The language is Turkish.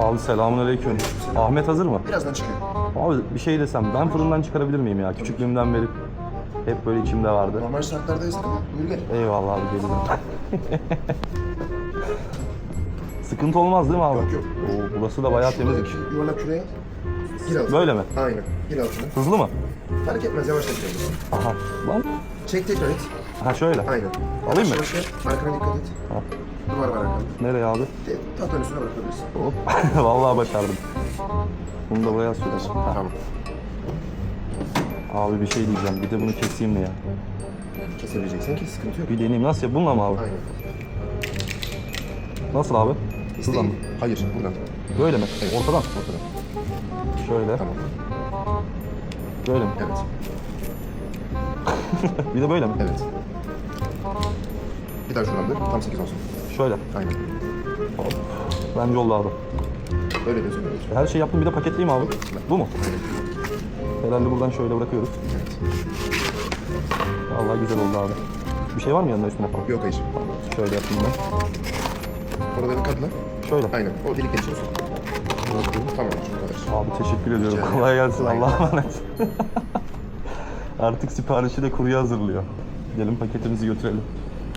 Abi selamünaleyküm. Ahmet hazır mı? Birazdan çıkıyor. Abi bir şey desem ben fırından çıkarabilir miyim ya? Küçüklüğümden beri hep böyle içimde vardı. Normal şartlarda yasak ama buyur gel. Eyvallah abi gelirim. Sıkıntı olmaz değil mi abi? Yok, yok. Oo, burası da bayağı temizlik. Yuvarlak küreğe. Gir altına. Böyle mi? Aynen. Gir altına. Hızlı mı? Fark etmez yavaş çekelim. Aha. Lan. Çek tekrar et. Ha şöyle. Aynen. Alayım mı? Yavaş yavaş. Arkana dikkat et. Ha. Duvar var arkanda. Nereye abi? De, tahtanın üstüne bırakabilirsin. Hop. Vallahi başardım. Bunu da buraya asıyoruz. Ha. Tamam. Abi bir şey diyeceğim. Bir de bunu keseyim mi ya? Kesebileceksen kes. Sıkıntı yok. Bir deneyeyim. Nasıl yap? Bununla mı abi? Aynen. Nasıl abi? Şuradan mı? İsteyin. Hayır. Buradan. Böyle mi? Evet. Ortadan. Ortadan. Şöyle. Tamam. Böyle mi? Evet. Bir de böyle mi? Evet. Bir daha şuradan dön. Tam 8 olsun. Şöyle. Aynen. Hop. Bence oldu abi. Öyle diyorsun. Öyle diyorsun. Her şeyi yaptım bir de paketleyeyim abi. Bu mu? Herhalde buradan şöyle bırakıyoruz. Evet. Vallahi güzel oldu abi. Bir şey var mı yanında üstüne falan? Yok hayır. Şöyle yapayım ben. Orada bir katla. Şöyle. Aynen. O delikten içiyorsun. Tamam. Kadar. Abi teşekkür ediyorum. Rica Kolay gelsin. Kolay Allah'a emanet. Artık siparişi de kurye hazırlıyor. Gidelim paketimizi götürelim.